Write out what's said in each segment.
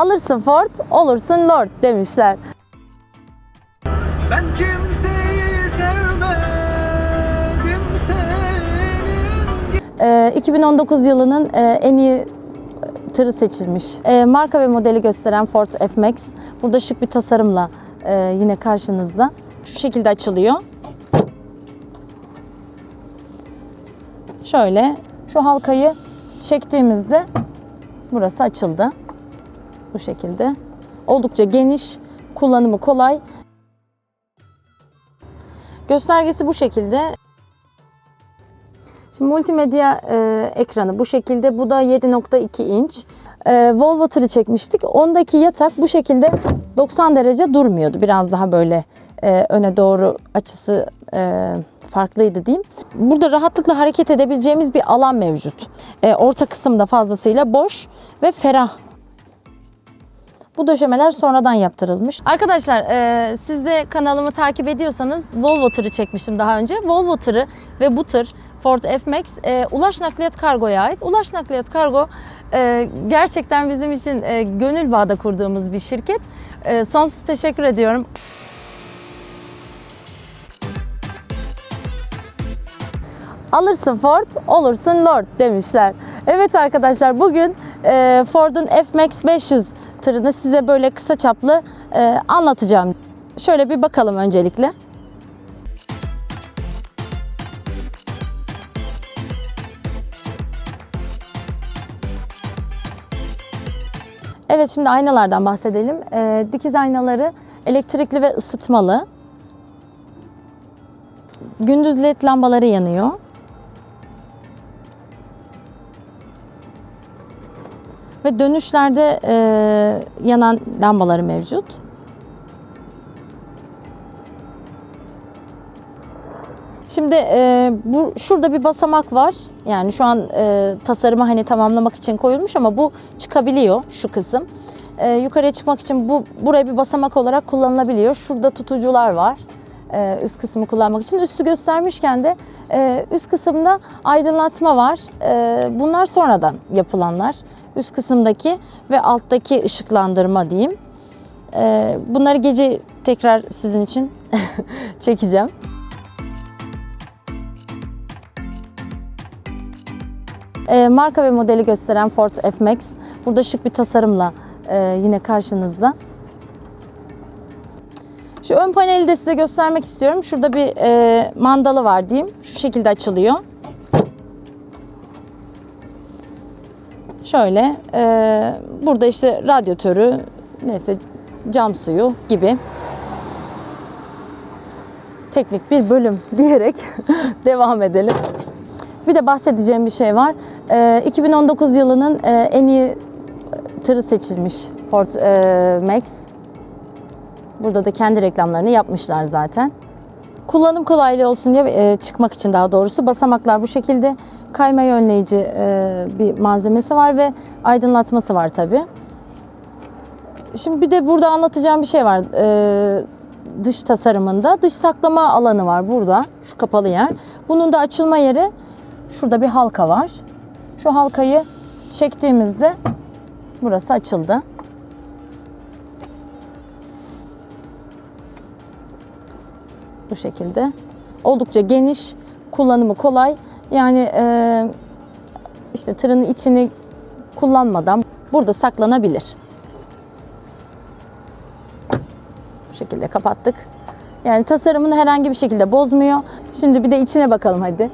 Alırsın Ford, olursun Lord demişler. Ben kimseyi sevmedim senin Ee, 2019 yılının e, en iyi tırı seçilmiş. Ee, marka ve modeli gösteren Ford F-Max. Burada şık bir tasarımla e, yine karşınızda. Şu şekilde açılıyor. Şöyle şu halkayı çektiğimizde burası açıldı. Bu şekilde. Oldukça geniş, kullanımı kolay. Göstergesi bu şekilde. Şimdi multimedya e, ekranı bu şekilde. Bu da 7.2 inç. E, Volvo tırı çekmiştik. Ondaki yatak bu şekilde 90 derece durmuyordu. Biraz daha böyle e, öne doğru açısı e, farklıydı diyeyim. Burada rahatlıkla hareket edebileceğimiz bir alan mevcut. E, orta kısımda fazlasıyla boş ve ferah bu döşemeler sonradan yaptırılmış. Arkadaşlar e, siz de kanalımı takip ediyorsanız Volvo tırı çekmiştim daha önce. Volvo tırı ve bu tır Ford F-Max e, Ulaş Nakliyat Kargo'ya ait. Ulaş Nakliyat Kargo e, gerçekten bizim için e, gönül bağda kurduğumuz bir şirket. E, sonsuz teşekkür ediyorum. Alırsın Ford, olursun Lord demişler. Evet arkadaşlar bugün e, Ford'un F-Max 500 tırını size böyle kısa çaplı e, anlatacağım. Şöyle bir bakalım öncelikle. Evet şimdi aynalardan bahsedelim. E, dikiz aynaları elektrikli ve ısıtmalı. Gündüz led lambaları yanıyor. Ve dönüşlerde e, yanan lambaları mevcut. Şimdi e, bu şurada bir basamak var. Yani şu an e, tasarımı hani tamamlamak için koyulmuş ama bu çıkabiliyor şu kısım. E, yukarıya çıkmak için bu buraya bir basamak olarak kullanılabiliyor. Şurada tutucular var. E, üst kısmı kullanmak için. Üstü göstermişken de e, üst kısımda aydınlatma var. E, bunlar sonradan yapılanlar. Üst kısımdaki ve alttaki ışıklandırma diyeyim. E, bunları gece tekrar sizin için çekeceğim. E, marka ve modeli gösteren Ford F-Max. Burada şık bir tasarımla e, yine karşınızda. Şu ön paneli de size göstermek istiyorum. Şurada bir e, mandalı var diyeyim. Şu şekilde açılıyor. Şöyle e, burada işte radyatörü, neyse cam suyu gibi teknik bir bölüm diyerek devam edelim. Bir de bahsedeceğim bir şey var. E, 2019 yılının e, en iyi tırı seçilmiş Ford e, Max. Burada da kendi reklamlarını yapmışlar zaten. Kullanım kolaylığı olsun diye e, çıkmak için daha doğrusu basamaklar bu şekilde kaymayı önleyici e, bir malzemesi var ve aydınlatması var tabi. Şimdi bir de burada anlatacağım bir şey var. E, dış tasarımında dış saklama alanı var burada. Şu kapalı yer. Bunun da açılma yeri şurada bir halka var. Şu halkayı çektiğimizde burası açıldı. Bu şekilde. Oldukça geniş, kullanımı kolay. Yani e, işte tırın içini kullanmadan burada saklanabilir. Bu şekilde kapattık. Yani tasarımını herhangi bir şekilde bozmuyor. Şimdi bir de içine bakalım hadi.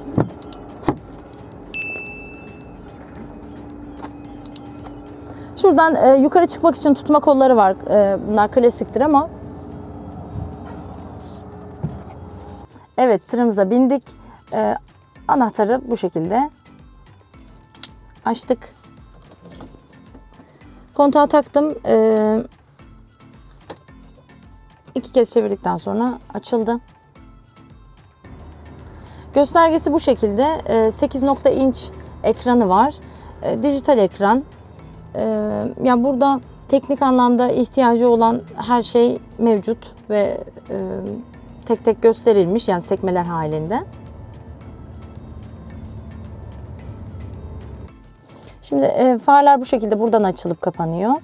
Şuradan e, yukarı çıkmak için tutma kolları var. E, bunlar klasiktir ama Evet tırımıza bindik. Ee, anahtarı bu şekilde açtık. Kontağı taktım. Ee, iki kez çevirdikten sonra açıldı. Göstergesi bu şekilde. Ee, 8.0 inç ekranı var. Ee, dijital ekran. Ee, yani burada teknik anlamda ihtiyacı olan her şey mevcut ve e, tek tek gösterilmiş yani sekmeler halinde. Şimdi e, farlar bu şekilde buradan açılıp kapanıyor.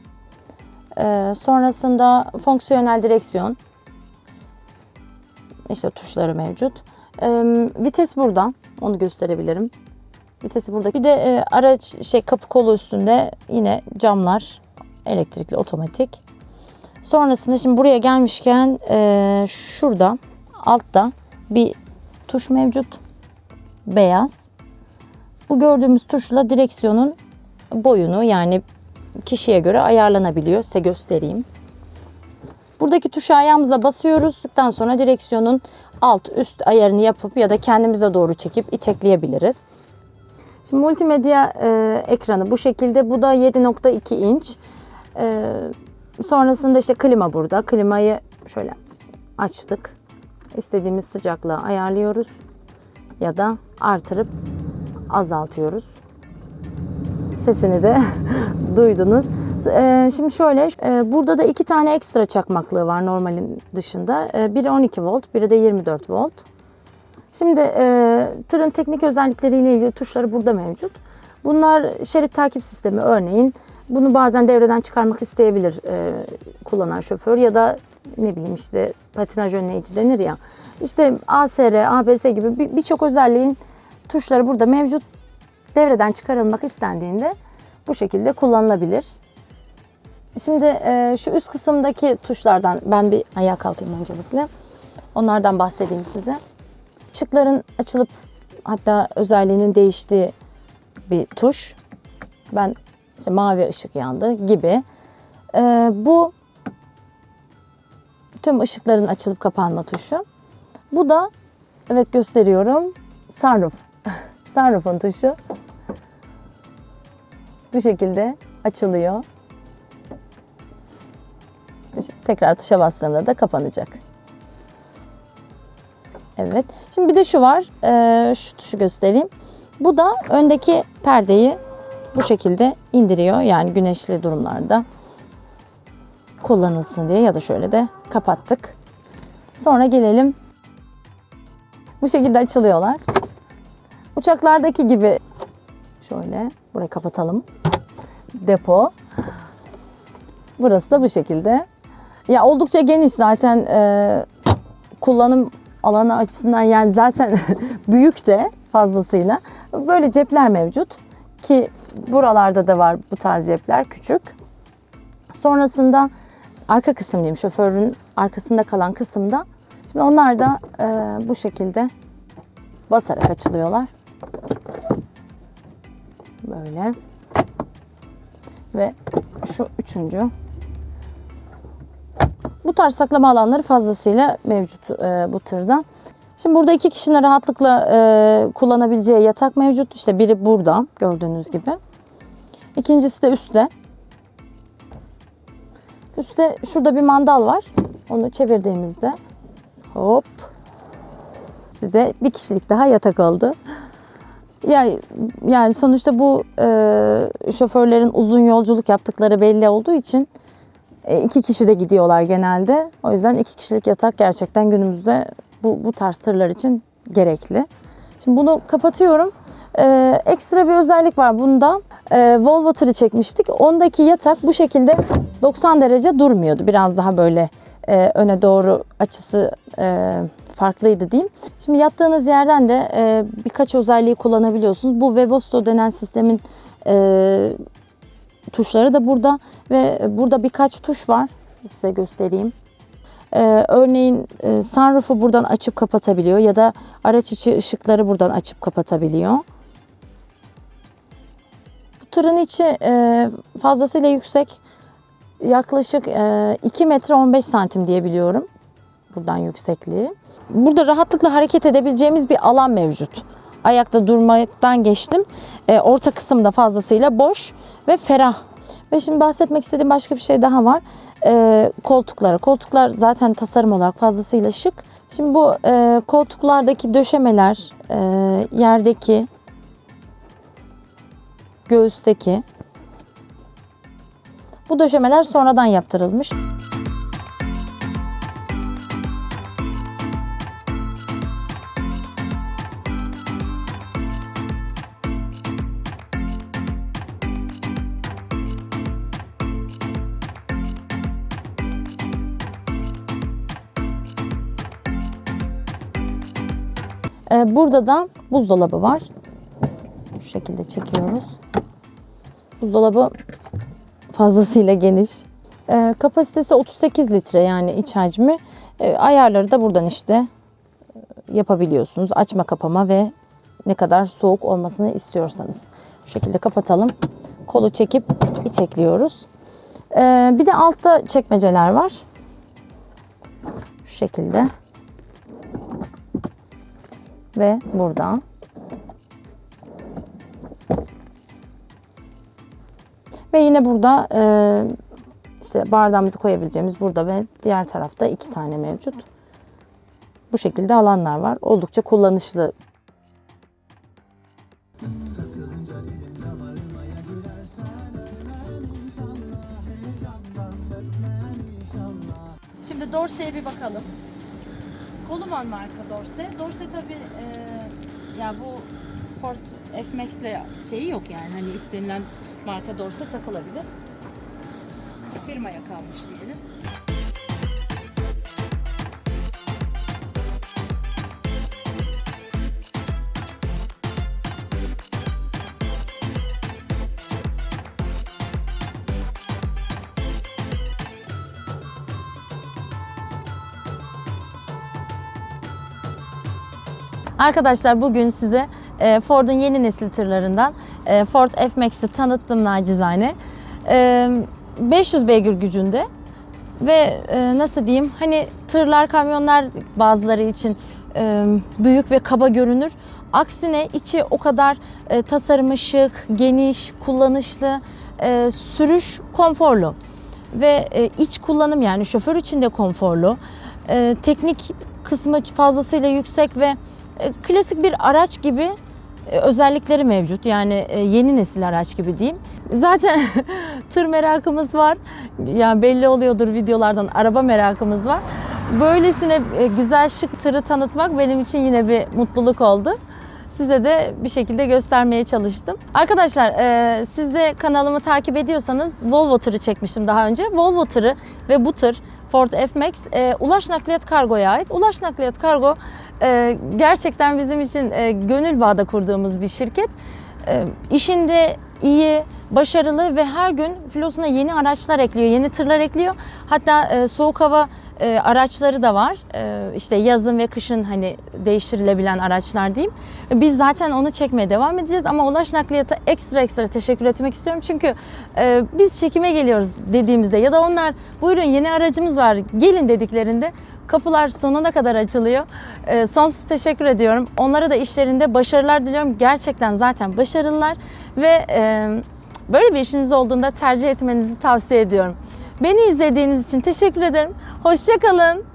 Ee, sonrasında fonksiyonel direksiyon. İşte tuşları mevcut. Ee, vites burada. Onu gösterebilirim. Vitesi burada. Bir de e, araç şey kapı kolu üstünde yine camlar elektrikli otomatik. Sonrasında şimdi buraya gelmişken e, şurada altta bir tuş mevcut. Beyaz. Bu gördüğümüz tuşla direksiyonun boyunu yani kişiye göre ayarlanabiliyor. Size göstereyim. Buradaki tuşa ayağımıza basıyoruz. Daha sonra direksiyonun alt üst ayarını yapıp ya da kendimize doğru çekip itekleyebiliriz. Şimdi multimedya e, ekranı bu şekilde. Bu da 7.2 inç. E, sonrasında işte klima burada. Klimayı şöyle açtık. İstediğimiz sıcaklığı ayarlıyoruz. Ya da artırıp azaltıyoruz. Sesini de duydunuz. E, şimdi şöyle, e, burada da iki tane ekstra çakmaklığı var normalin dışında. E, biri 12 volt, biri de 24 volt. Şimdi e, tırın teknik özellikleriyle ilgili tuşları burada mevcut. Bunlar şerit takip sistemi örneğin. Bunu bazen devreden çıkarmak isteyebilir e, kullanan şoför ya da ne bileyim işte patinaj önleyici denir ya. İşte ASR, ABS gibi bir- birçok özelliğin tuşları burada mevcut. Devreden çıkarılmak istendiğinde bu şekilde kullanılabilir. Şimdi e, şu üst kısımdaki tuşlardan ben bir ayağa kalkayım öncelikle. Onlardan bahsedeyim size. Işıkların açılıp hatta özelliğinin değiştiği bir tuş. Ben işte mavi ışık yandı gibi. Ee, bu tüm ışıkların açılıp kapanma tuşu. Bu da evet gösteriyorum sunroof. Sunroof'un tuşu. Bu şekilde açılıyor. Tekrar tuşa bastığımda da kapanacak. Evet. Şimdi bir de şu var. Ee, şu tuşu göstereyim. Bu da öndeki perdeyi bu şekilde indiriyor. Yani güneşli durumlarda kullanılsın diye ya da şöyle de kapattık. Sonra gelelim. Bu şekilde açılıyorlar. Uçaklardaki gibi şöyle burayı kapatalım. Depo. Burası da bu şekilde. Ya oldukça geniş zaten e, kullanım alanı açısından yani zaten büyük de fazlasıyla. Böyle cepler mevcut ki buralarda da var bu tarz cepler küçük. Sonrasında arka kısım diyeyim şoförün arkasında kalan kısımda. Şimdi onlar da e, bu şekilde basarak açılıyorlar. Böyle. Ve şu üçüncü. Bu tarz saklama alanları fazlasıyla mevcut e, bu tırda. Şimdi burada iki kişinin rahatlıkla e, kullanabileceği yatak mevcut. İşte biri burada gördüğünüz gibi. İkincisi de üstte. Üstte şurada bir mandal var. Onu çevirdiğimizde hop size bir kişilik daha yatak oldu. Yani, yani sonuçta bu e, şoförlerin uzun yolculuk yaptıkları belli olduğu için e, iki kişi de gidiyorlar genelde. O yüzden iki kişilik yatak gerçekten günümüzde bu, bu tarz tırlar için gerekli. Şimdi bunu kapatıyorum. Ee, ekstra bir özellik var bunda. Ee, Volvo tırı çekmiştik. Ondaki yatak bu şekilde 90 derece durmuyordu. Biraz daha böyle e, öne doğru açısı e, farklıydı diyeyim. Şimdi yattığınız yerden de e, birkaç özelliği kullanabiliyorsunuz. Bu Webasto denen sistemin e, tuşları da burada ve burada birkaç tuş var. Size göstereyim. Ee, örneğin e, sunroof'u buradan açıp kapatabiliyor ya da araç içi ışıkları buradan açıp kapatabiliyor. Bu tırın içi e, fazlasıyla yüksek. Yaklaşık e, 2 metre 15 santim diye biliyorum. Buradan yüksekliği. Burada rahatlıkla hareket edebileceğimiz bir alan mevcut. Ayakta durmaktan geçtim. E, orta kısımda fazlasıyla boş ve ferah. Ve şimdi bahsetmek istediğim başka bir şey daha var e, koltuklara. Koltuklar zaten tasarım olarak fazlasıyla şık. Şimdi bu e, koltuklardaki döşemeler, e, yerdeki, göğüsteki bu döşemeler sonradan yaptırılmış. Ee, burada da buzdolabı var. Şu şekilde çekiyoruz. Buzdolabı fazlasıyla geniş. Ee, kapasitesi 38 litre yani iç hacmi. Ee, ayarları da buradan işte e, yapabiliyorsunuz. Açma kapama ve ne kadar soğuk olmasını istiyorsanız. Şu şekilde kapatalım. Kolu çekip itekliyoruz. Bir de altta çekmeceler var. Şu şekilde. Ve burada. Ve yine burada e, işte bardağımızı koyabileceğimiz burada ve diğer tarafta iki tane mevcut. Bu şekilde alanlar var. Oldukça kullanışlı. Şimdi Dorsey'e bir bakalım. Koluman marka Dorse. Dorse tabi ya bu Ford F-Max'le şeyi yok yani hani istenilen marka Dorse takılabilir. Firmaya kalmış diyelim. Arkadaşlar bugün size e, Ford'un yeni nesil tırlarından e, Ford F-Max'i tanıttım nacizane. E, 500 beygir gücünde ve e, nasıl diyeyim hani tırlar kamyonlar bazıları için e, büyük ve kaba görünür. Aksine içi o kadar e, tasarımı şık, geniş, kullanışlı, e, sürüş konforlu ve e, iç kullanım yani şoför için de konforlu. E, teknik kısmı fazlasıyla yüksek ve e, klasik bir araç gibi e, özellikleri mevcut. Yani e, yeni nesil araç gibi diyeyim. Zaten tır merakımız var. Yani belli oluyordur videolardan araba merakımız var. Böylesine e, güzel şık tırı tanıtmak benim için yine bir mutluluk oldu. Size de bir şekilde göstermeye çalıştım. Arkadaşlar e, siz de kanalımı takip ediyorsanız Volvo tırı çekmiştim daha önce. Volvo tırı ve bu tır Ford F-Max e, Ulaş Nakliyat Kargo'ya ait. Ulaş Nakliyat Kargo e, gerçekten bizim için e, gönül bağda kurduğumuz bir şirket. E, işinde iyi, başarılı ve her gün filosuna yeni araçlar ekliyor, yeni tırlar ekliyor. Hatta e, soğuk hava e, araçları da var. E, işte yazın ve kışın hani değiştirilebilen araçlar diyeyim. Biz zaten onu çekmeye devam edeceğiz ama Ulaş Nakliyat'a ekstra ekstra teşekkür etmek istiyorum. Çünkü biz çekime geliyoruz dediğimizde ya da onlar buyurun yeni aracımız var gelin dediklerinde kapılar sonuna kadar açılıyor. E, sonsuz teşekkür ediyorum. Onlara da işlerinde başarılar diliyorum. Gerçekten zaten başarılılar ve e, böyle bir işiniz olduğunda tercih etmenizi tavsiye ediyorum. Beni izlediğiniz için teşekkür ederim. Hoşçakalın.